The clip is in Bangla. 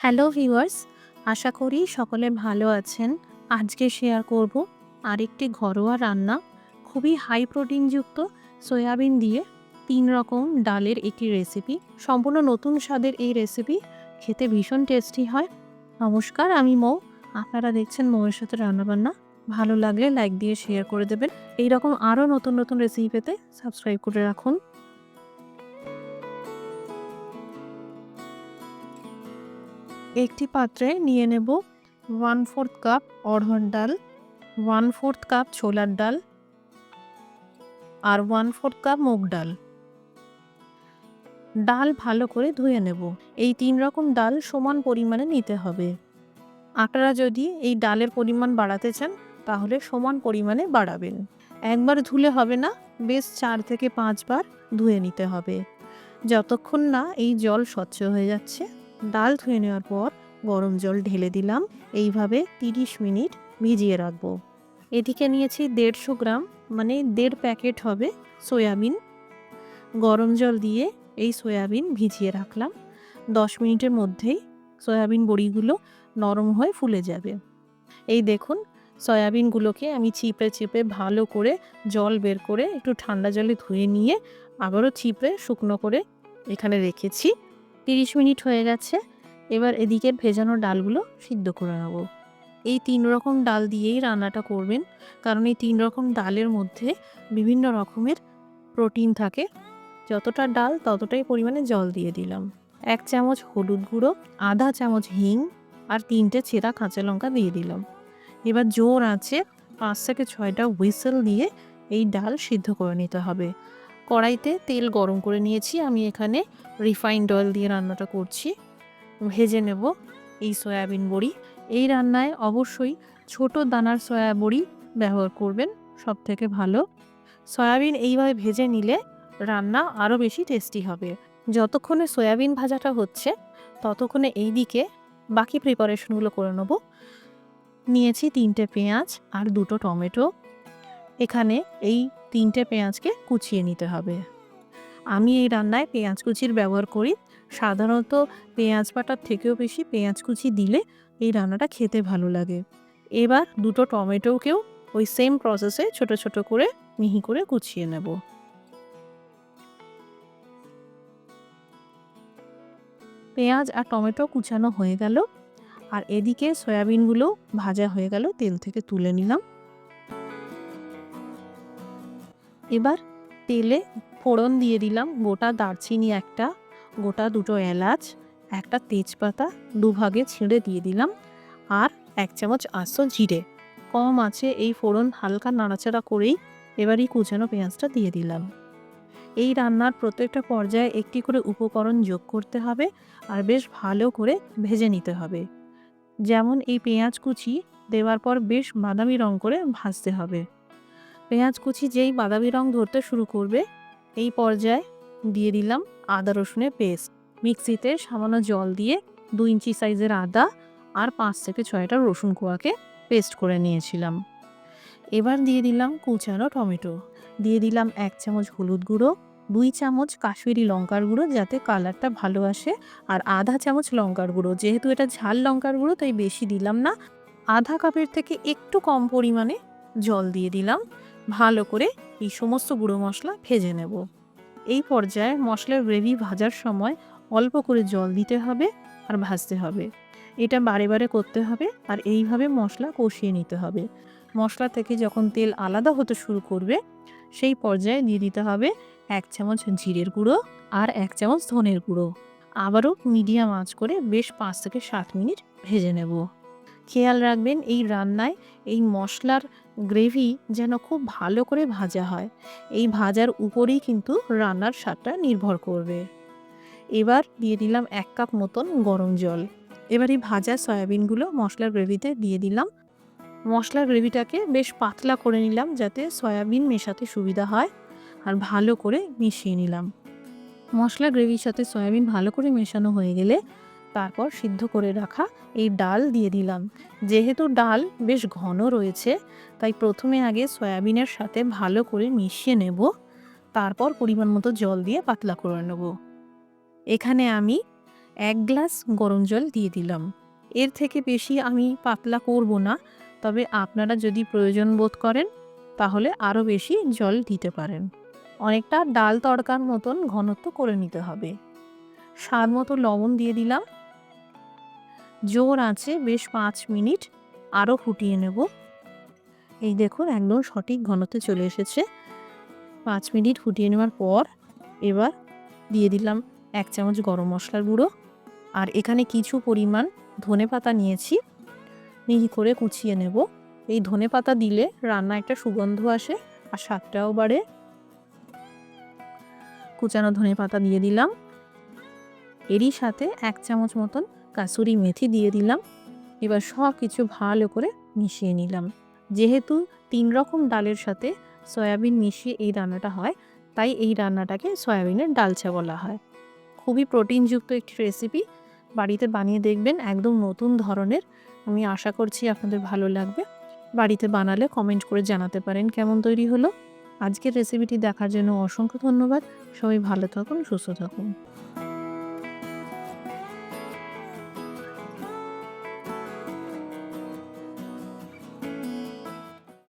হ্যালো ভিউয়ার্স, আশা করি সকলে ভালো আছেন। আজকে শেয়ার করব আরেকটি ঘরোয়া রান্না, খুবই হাই প্রোটিনযুক্ত সয়াবিন দিয়ে তিন রকম ডালের একটি রেসিপি সম্পূর্ণ নতুন স্বাদের এই রেসিপি খেতে ভীষণ টেস্টি হয়। নমস্কার, আমি মৌ। আপনারা দেখছেন মৌয়ের সাথে রান্নাবান্না। ভালো লাগলে লাইক দিয়ে শেয়ার করে দেবেন। এই রকম আরও নতুন নতুন রেসিপি পেতে সাবস্ক্রাইব করে রাখুন। একটি পাত্রে নিয়ে নেব ওয়ান ফোর্থ কাপ অড়হর ডাল ওয়ান ফোর্থ কাপ ছোলার ডাল আর ওয়ান ফোর্থ কাপ মুগ ডাল। ডাল ভালো করে ধুয়ে নেব। এই তিন রকম ডাল সমান পরিমাণে নিতে হবে। আপনারা যদি এই ডালের পরিমাণ বাড়াতে চান, তাহলে সমান পরিমাণে বাড়াবেন। একবার ধুলে হবে না, বেশ চার থেকে পাঁচবার ধুয়ে নিতে হবে। যতক্ষণ না এই জল স্বচ্ছ হয়ে যাচ্ছে ডাল ধুয়ে নেওয়ার পর গরম জল ঢেলে দিলাম। এইভাবে তিরিশ মিনিট ভিজিয়ে রাখব। এদিকে নিয়েছি দেড়শো গ্রাম মানে দেড় প্যাকেট হবে সয়াবিন। গরম জল দিয়ে এই সয়াবিন ভিজিয়ে রাখলাম। দশ মিনিটের মধ্যেই সয়াবিন বড়িগুলো নরম হয়ে ফুলে যাবে। এই দেখুন, সয়াবিনগুলোকে আমি চিপে চিপে ভালো করে জল বের করে একটু ঠান্ডা জলে ধুয়ে নিয়ে আবারও চিপে শুকনো করে এখানে রেখেছি। তিরিশ মিনিট হয়ে গেছে, এবার এদিকের ভেজানো ডালগুলো সিদ্ধ করে নেব। এই তিন রকম ডাল দিয়েই রান্নাটা করবেন, কারণ এই তিন রকম ডালের মধ্যে বিভিন্ন রকমের প্রোটিন থাকে। যতটা ডাল ততটাই পরিমাণে জল দিয়ে দিলাম। এক চামচ হলুদ গুঁড়ো, আধা চামচ হিং আর তিনটে ছেঁড়া কাঁচা লঙ্কা দিয়ে দিলাম। এবার জোর আছে পাঁচ থেকে ছয়টা হুইসেল দিয়ে এই ডাল সিদ্ধ করে নিতে হবে। কড়াইতে তেল গরম করে নিয়েছি। আমি এখানে রিফাইন্ড অয়েল দিয়ে রান্নাটা করছি। ভেজে নেব এই সয়াবিন বড়ি। এই রান্নায় অবশ্যই ছোট দানার সয়া বড়ি ব্যবহার করবেন সব থেকে ভালো। সয়াবিন এইভাবে ভেজে নিলে রান্না আরও বেশি টেস্টি হবে। যতক্ষণে সয়াবিন ভাজাটা হচ্ছে, ততক্ষণে এই দিকে বাকি প্রিপারেশনগুলো করে নেব। নিয়েছি তিনটে পেঁয়াজ আর দুটো টমেটো। এখানে এই তিনটে পেঁয়াজকে কুচিয়ে নিতে হবে। আমি এই রান্নায় পেঁয়াজ কুচির ব্যবহার করি। সাধারণত পেঁয়াজ বাটার থেকেও বেশি পেঁয়াজ কুচি দিলে এই রান্নাটা খেতে ভালো লাগে। এবার দুটো টমেটোকেও ওই সেম প্রসেসে ছোট ছোট করে মিহি করে কুচিয়ে নেব। পেঁয়াজ আর টমেটো কুচানো হয়ে গেল। আর এদিকে সয়াবিনগুলো ভাজা হয়ে গেল, তেল থেকে তুলে নিলাম। এবার তেলে ফোড়ন দিয়ে দিলাম গোটা দারচিনি একটা, গোটা দুটো এলাচ, একটা তেজপাতা দুভাগে ছিঁড়ে দিয়ে দিলাম আর এক চামচ আস্ত জিরে। কম আছে এই ফোড়ন হালকা নাড়াচাড়া করেই এবার এই কুচানো পেঁয়াজটা দিয়ে দিলাম। এই রান্নার প্রত্যেকটা পর্যায়ে একটি করে উপকরণ যোগ করতে হবে আর বেশ ভালো করে ভেজে নিতে হবে। যেমন এই পেঁয়াজ কুচি দেওয়ার পর বেশ বাদামি রং করে ভাজতে হবে। পেঁয়াজ কুচি যেই বাদামি রং ধরতে শুরু করবে, এই পর্যায়ে দিয়ে দিলাম আদা রসুনের পেস্ট। মিক্সিতে সামান্য জল দিয়ে দু ইঞ্চি সাইজের আদা আর পাঁচ থেকে ছয়টা রসুন কোয়াকে পেস্ট করে নিয়েছিলাম। এবার দিয়ে দিলাম কুচানো টমেটো। দিয়ে দিলাম এক চামচ হলুদ গুঁড়ো, দুই চামচ কাশ্মীরি লঙ্কার গুঁড়ো যাতে কালারটা ভালো আসে, আর আধা চামচ লঙ্কার গুঁড়ো। যেহেতু এটা ঝাল লঙ্কার গুঁড়ো, তাই বেশি দিলাম না। আধা কাপের থেকে একটু কম পরিমাণে জল দিয়ে দিলাম। ভালো করে এই সমস্ত গুঁড়ো মশলা ভেজে নেব। এই পর্যায়ে মশলার গ্রেভি ভাজার সময় অল্প করে জল দিতে হবে আর ভাজতে হবে। এটা বারে বারে করতে হবে আর এইভাবে মশলা কষিয়ে নিতে হবে। মশলা থেকে যখন তেল আলাদা হতে শুরু করবে, সেই পর্যায়ে দিয়ে দিতে হবে এক চামচ জিরের গুঁড়ো আর এক চামচ ধনের গুঁড়ো। আবারও মিডিয়াম আঁচ করে বেশ পাঁচ থেকে সাত মিনিট ভেজে নেব। খেয়াল রাখবেন এই রান্নায় এই মশলার গ্রেভি যেন খুব ভালো করে ভাজা হয়। এই ভাজার উপরেই কিন্তু রান্নার স্বাদটা নির্ভর করবে। এবার দিয়ে দিলাম এক কাপ মতন গরম জল। এবার এই ভাজা সয়াবিনগুলো মশলার গ্রেভিতে দিয়ে দিলাম। মশলার গ্রেভিটাকে বেশ পাতলা করে নিলাম যাতে সয়াবিন মেশাতে সুবিধা হয় আর ভালো করে মিশিয়ে নিলাম। মশলা গ্রেভির সাথে সয়াবিন ভালো করে মেশানো হয়ে গেলে তারপর সিদ্ধ করে রাখা এই ডাল দিয়ে দিলাম। যেহেতু ডাল বেশ ঘন রয়েছে, তাই প্রথমে আগে সয়াবিনের সাথে ভালো করে মিশিয়ে নেব। তারপর পরিমাণ মতো জল দিয়ে পাতলা করে নেব। এখানে আমি এক গ্লাস গরম জল দিয়ে দিলাম। এর থেকে বেশি আমি পাতলা করব না, তবে আপনারা যদি প্রয়োজন বোধ করেন, তাহলে আরও বেশি জল দিতে পারেন। অনেকটা ডাল তড়কার মতন ঘনত্ব করে নিতে হবে। স্বাদ মতো লবণ দিয়ে দিলাম। জোর আছে, বেশ পাঁচ মিনিট আরও ফুটিয়ে নেব। এই দেখুন, একদম সঠিক ঘনতে চলে এসেছে। পাঁচ মিনিট ফুটিয়ে নেওয়ার পর এবার দিয়ে দিলাম এক চামচ গরম মশলার গুঁড়ো। আর এখানে কিছু পরিমাণ ধনে পাতা নিয়েছি, মিহি করে কুচিয়ে নেব। এই ধনে পাতা দিলে রান্না একটা সুগন্ধ আসে আর স্বাদটাও বাড়ে। কুচানো ধনে পাতা দিয়ে দিলাম। এরই সাথে এক চামচ মতন কাসুরি মেথি দিয়ে দিলাম। এবার সব কিছু ভালো করে মিশিয়ে নিলাম। যেহেতু তিন রকম ডালের সাথে সয়াবিন মিশিয়ে এই রান্নাটা হয়, তাই এই রান্নাটাকে সয়াবিনের ডালচা বলা হয়। খুবই প্রোটিনযুক্ত একটি রেসিপি বাড়িতে বানিয়ে দেখবেন একদম নতুন ধরনের। আমি আশা করছি আপনাদের ভালো লাগবে। বাড়িতে বানালে কমেন্ট করে জানাতে পারেন কেমন তৈরি হলো। আজকের রেসিপিটি দেখার জন্য অসংখ্য ধন্যবাদ। সবাই ভালো থাকুন, সুস্থ থাকুন।